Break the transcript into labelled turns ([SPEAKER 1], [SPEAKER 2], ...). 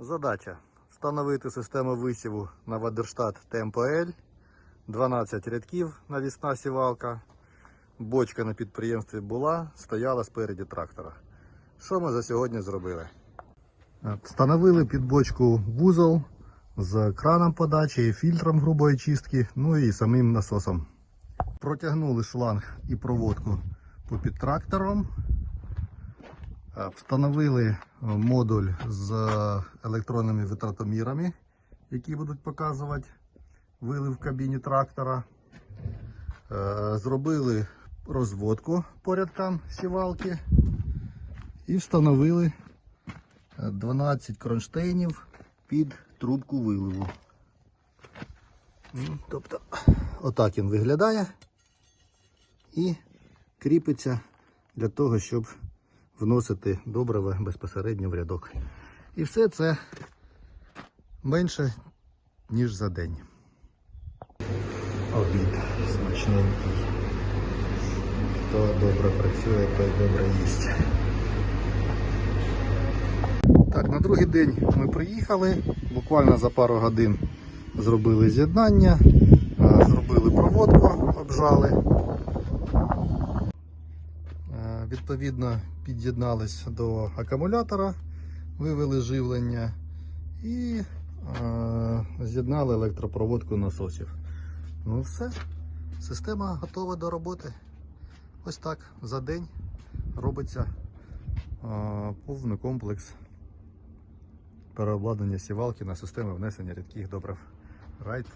[SPEAKER 1] Задача встановити систему висіву на Вадерштат L, 12 рядків навісна сівалка. Бочка на підприємстві була, стояла спереді трактора. Що ми за сьогодні зробили? Встановили під бочку вузол з краном подачі, фільтром грубої чистки, ну і самим насосом. Протягнули шланг і проводку попід трактором. Е, Встановили е, модуль з електронними витратомірами, які будуть показувати вилив в кабіні трактора. Е, Зробили розводку по рядкам сівалки і встановили е, 12 кронштейнів під трубку виливу. Тобто, отак він виглядає і кріпиться для того, щоб вносити добриво безпосередньо в рядок. І все це менше, ніж за день. Обід смачненький. Хто добре працює, той добре їсть. Так, на другий день ми приїхали. Буквально за пару годин зробили з'єднання, зробили проводку, обжали. Відповідно, під'єднались до акумулятора, вивели живлення і е, з'єднали електропроводку насосів. Ну все, система готова до роботи. Ось так за день робиться е, повний комплекс переобладнання сівалки на систему внесення рідких добрив Right.